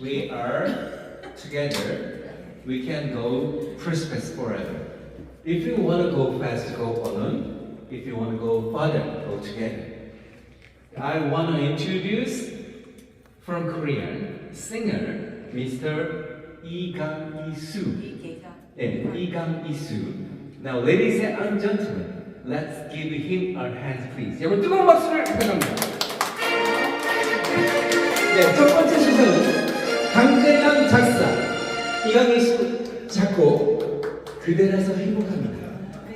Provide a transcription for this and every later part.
we are together, we can go prosperous forever. If you want to go fast, go alone. If you want to go further, go together. I want to introduce from Korean singer Mr. Lee Gang Isu. 네, Lee Gang Isu. Now, ladies and gentlemen, let's give him our hands, please. 여러분 뜨거운 박수를 부탁합니다. 네, 첫 번째 시선은 강재현 작사, 이강희 씨 작곡, 그대라서 행복합니다.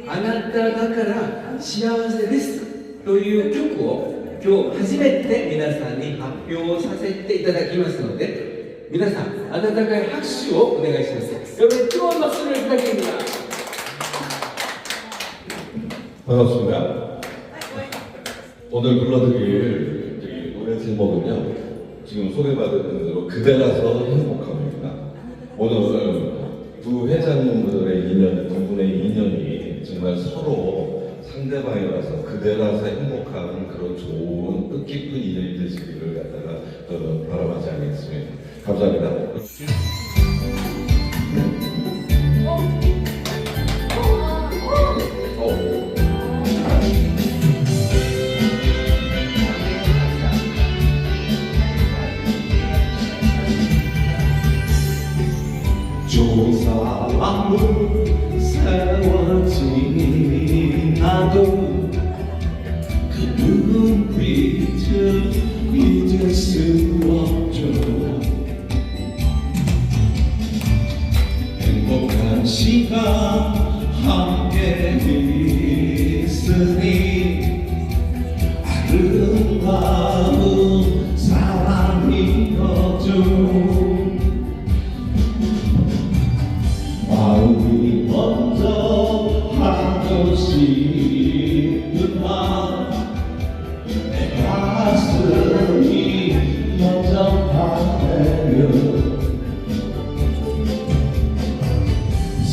아나타 다카라 시아와세 데스 という曲を今日初めて皆さんに発表させていただきますので皆さん温かい拍手をお願いします。 여러분 뜨거운 박수를 부탁드립니다. 반갑습니다. 오늘 불러드릴 저기 노래 제목은요. 지금 소개받은 대로 그대라서 행복합니다. 오늘 두 회장님들의 인연, 두 분의 인연이 정말 서로 상대방이라서 그대라서 행복한 그런 좋은 뜻깊은 인연이 되시기를 갖다가 저는 바라마지 않겠습니다. 감사합니다. 좋은 사람은 세월 지나도 그 눈빛을 잊을 수 없죠. 행복한 시간 함께 있으니 아름다운 사랑이 거죠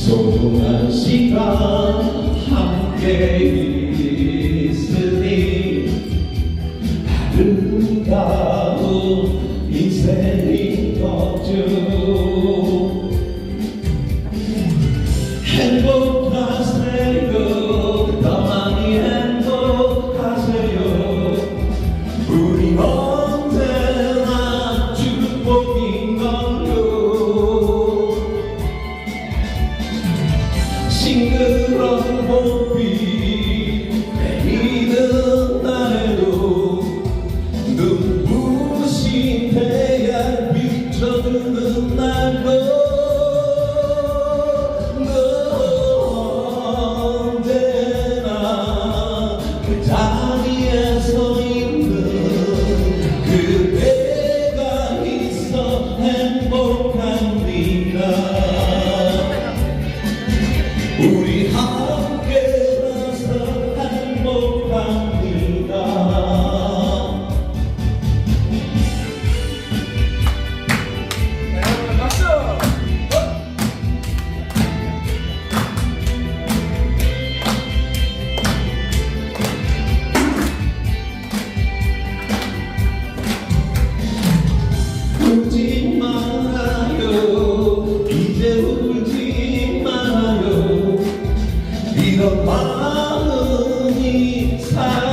소중한 시간 함께 있으니 아름다 마음이 살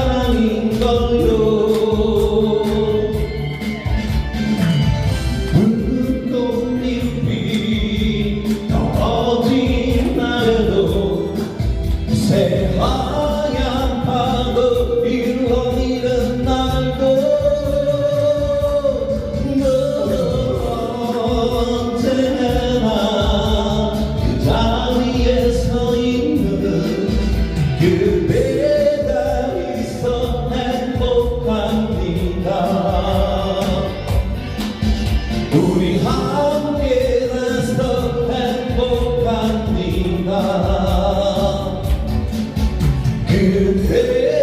Good